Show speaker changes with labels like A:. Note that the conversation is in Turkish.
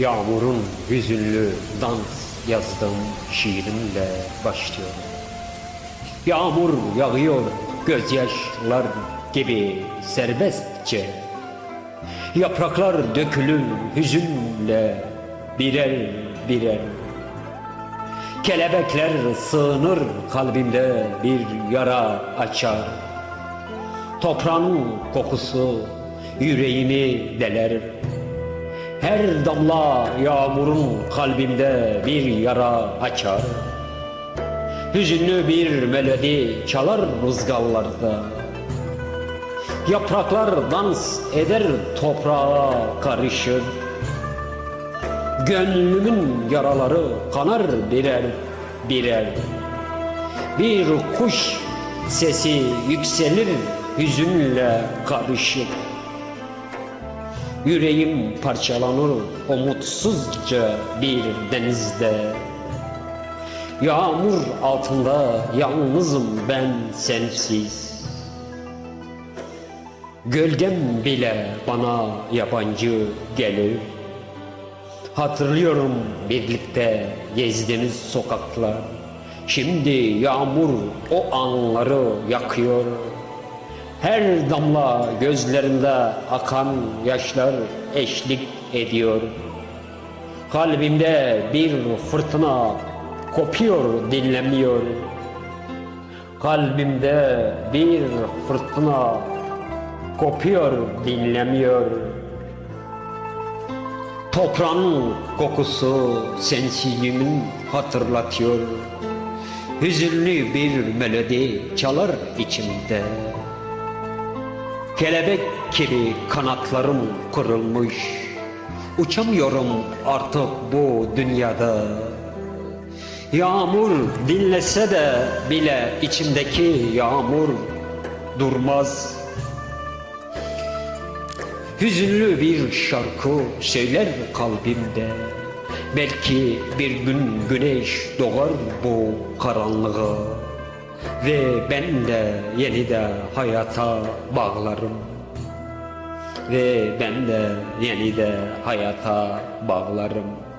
A: Yağmurun hüzünlü dans yazdım şiirimle başlıyorum. Yağmur yağıyor gözyaşlar gibi serbestçe. Yapraklar dökülür hüzünle birer birer. Kelebekler sığınır kalbimde bir yara açar. Toprağın kokusu yüreğimi deler. Her damla yağmurun kalbimde bir yara açar. Hüzünlü bir melodi çalar rüzgarlarda. Yapraklar dans eder toprağa karışır. Gönlümün yaraları kanar birer birer. Bir kuş sesi yükselir hüzünle karışık. Yüreğim parçalanır umutsuzca bir denizde. Yağmur altında yalnızım ben sensiz. Gölgem bile bana yabancı gelir. Hatırlıyorum birlikte gezdiğimiz sokaklar. Şimdi yağmur o anları yakıyor. Her damla gözlerinde akan yaşlar eşlik ediyor. Kalbimde bir fırtına kopuyor dinlemiyor. Kalbimde bir fırtına kopuyor dinlemiyor. Toprağın kokusu sensizliğimin hatırlatıyor. Hüzünlü bir melodi çalar içimde. Kelebek gibi kanatlarım kırılmış. Uçamıyorum artık bu dünyada. Yağmur dinlese de bile içimdeki yağmur durmaz. Hüzünlü bir şarkı söyler kalbimde. Belki bir gün güneş doğar bu karanlığa. Ve ben de yeni de hayata bağlarım. Ve ben de yeni de hayata bağlarım.